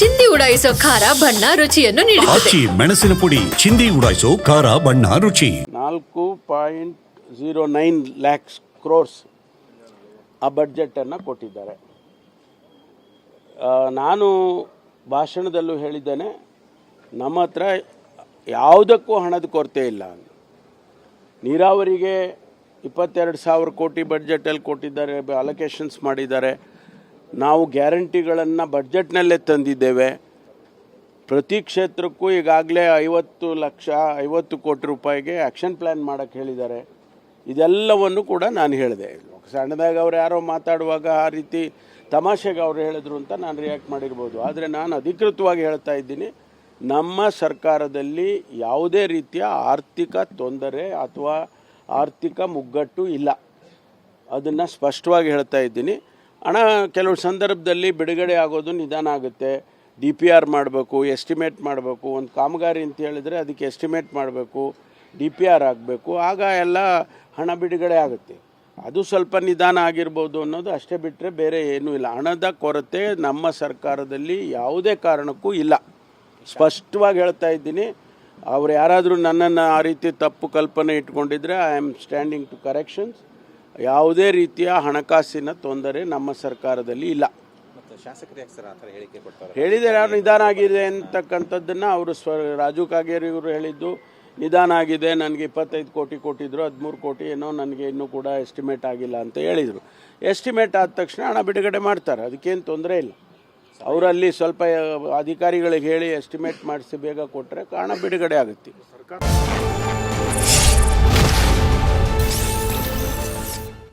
ಚಿಂದಿ ಉಡಾಯಿಸೋ ಖಾರ ಬಣ್ಣ ರುಚಿಯನ್ನು ನೀಡುತ್ತದೆ. ಆಚಿ ಮೆಣಸಿನ ಪುಡಿ ಚಿಂದಿ ಉಡಾಯಿಸೋ ಖಾರ ಬಣ್ಣ ರುಚಿ. ನಾಲ್ಕು point zero nine lakhs crores ಆ ಬಡ್ಜೆಟನ್ನು ಕೊಟ್ಟಿದ್ದಾರೆ. ಆ, ನಾನು ಭಾಷಣದಲ್ಲೂ ಹೇಳಿದ್ದೇನೆ ನಮ್ಮ ಹತ್ರ ಯಾವುದಕ್ಕೂ ಹಣದ ಕೊರತೆ ಇಲ್ಲ. ನೀರಾವರಿಗೆ ಇಪ್ಪತ್ತೆರಡು ಸಾವಿರ ಕೋಟಿ ಬಡ್ಜೆಟಲ್ಲಿ ಕೊಟ್ಟಿದ್ದಾರೆ ಅಲೊಕೇಶನ್ಸ್ ಮಾಡಿದ್ದಾರೆ. ನಾವು ಗ್ಯಾರಂಟಿಗಳನ್ನು ಬಡ್ಜೆಟ್ನಲ್ಲೇ ತಂದಿದ್ದೇವೆ. ಪ್ರತಿ ಕ್ಷೇತ್ರಕ್ಕೂ ಈಗಾಗಲೇ ಐವತ್ತು ಲಕ್ಷ, ಐವತ್ತು ಕೋಟಿ ರೂಪಾಯಿಗೆ ಆ್ಯಕ್ಷನ್ ಪ್ಲ್ಯಾನ್ ಮಾಡೋಕ್ಕೆ ಹೇಳಿದ್ದಾರೆ. ಇದೆಲ್ಲವನ್ನು ಕೂಡ ನಾನು ಹೇಳಿದೆ. ಸಣ್ಣದಾಗ ಅವ್ರು ಯಾರೋ ಮಾತಾಡುವಾಗ ಆ ರೀತಿ ತಮಾಷೆಗೆ ಅವ್ರು ಹೇಳಿದ್ರು ಅಂತ ನಾನು ರಿಯಾಕ್ಟ್ ಮಾಡಿರ್ಬೋದು. ಆದರೆ ನಾನು ಅಧಿಕೃತವಾಗಿ ಹೇಳ್ತಾ ಇದ್ದೀನಿ, ನಮ್ಮ ಸರ್ಕಾರದಲ್ಲಿ ಯಾವುದೇ ರೀತಿಯ ಆರ್ಥಿಕ ತೊಂದರೆ ಅಥವಾ ಆರ್ಥಿಕ ಮುಗ್ಗಟ್ಟು ಇಲ್ಲ. ಅದನ್ನು ಸ್ಪಷ್ಟವಾಗಿ ಹೇಳ್ತಾ ಇದ್ದೀನಿ. ಹಣ ಕೆಲವು ಸಂದರ್ಭದಲ್ಲಿ ಬಿಡುಗಡೆ ಆಗೋದು ನಿಧಾನ ಆಗುತ್ತೆ. ಡಿ ಪಿ ಆರ್ ಮಾಡಬೇಕು, ಎಸ್ಟಿಮೇಟ್ ಮಾಡಬೇಕು, ಒಂದು ಕಾಮಗಾರಿ ಅಂತ ಹೇಳಿದರೆ ಅದಕ್ಕೆ ಎಸ್ಟಿಮೇಟ್ ಮಾಡಬೇಕು, ಡಿ ಪಿ ಆರ್ ಆಗಬೇಕು, ಆಗ ಎಲ್ಲ ಹಣ ಬಿಡುಗಡೆ ಆಗುತ್ತೆ. ಅದು ಸ್ವಲ್ಪ ನಿಧಾನ ಆಗಿರ್ಬೋದು ಅನ್ನೋದು ಅಷ್ಟೇ ಬಿಟ್ಟರೆ ಬೇರೆ ಏನೂ ಇಲ್ಲ. ಹಣದ ಕೊರತೆ ನಮ್ಮ ಸರ್ಕಾರದಲ್ಲಿ ಯಾವುದೇ ಕಾರಣಕ್ಕೂ ಇಲ್ಲ. ಸ್ಪಷ್ಟವಾಗಿ ಹೇಳ್ತಾ ಇದ್ದೀನಿ, ಅವ್ರು ಯಾರಾದರೂ ನನ್ನನ್ನು ಆ ರೀತಿ ತಪ್ಪು ಕಲ್ಪನೆ ಇಟ್ಕೊಂಡಿದ್ರೆ I am standing to corrections ಯಾವುದೇ ರೀತಿಯ ಹಣಕಾಸಿನ ತೊಂದರೆ ನಮ್ಮ ಸರ್ಕಾರದಲ್ಲಿ ಇಲ್ಲ. ಹೇಳಿದರೆ ಹೇಳಿದ್ದಾರೆ ಯಾರು ನಿಧಾನ ಆಗಿದೆ ಅಂತಕ್ಕಂಥದ್ದನ್ನು ಅವರು ಸ್ವ ರಾಜು ಕಾಗೇರಿ ಇವರು ಹೇಳಿದ್ದು ನಿಧಾನ ಆಗಿದೆ ನನಗೆ ಇಪ್ಪತ್ತೈದು ಕೋಟಿ ಕೊಟ್ಟಿದ್ರು ಹದಿಮೂರು ಕೋಟಿ ಏನೋ ನನಗೆ ಇನ್ನೂ ಕೂಡ ಎಸ್ಟಿಮೇಟ್ ಆಗಿಲ್ಲ ಅಂತ ಹೇಳಿದರು. ಎಸ್ಟಿಮೇಟ್ ಆದ ತಕ್ಷಣ ಹಣ ಬಿಡುಗಡೆ ಮಾಡ್ತಾರೆ ಅದಕ್ಕೇನು ತೊಂದರೆ ಇಲ್ಲ. ಅವರಲ್ಲಿ ಸ್ವಲ್ಪ ಅಧಿಕಾರಿಗಳಿಗೆ ಹೇಳಿ ಎಸ್ಟಿಮೇಟ್ ಮಾಡಿಸಿ ಬೇಗ ಕೊಟ್ಟರೆ ಹಣ ಬಿಡುಗಡೆ ಆಗುತ್ತೆ.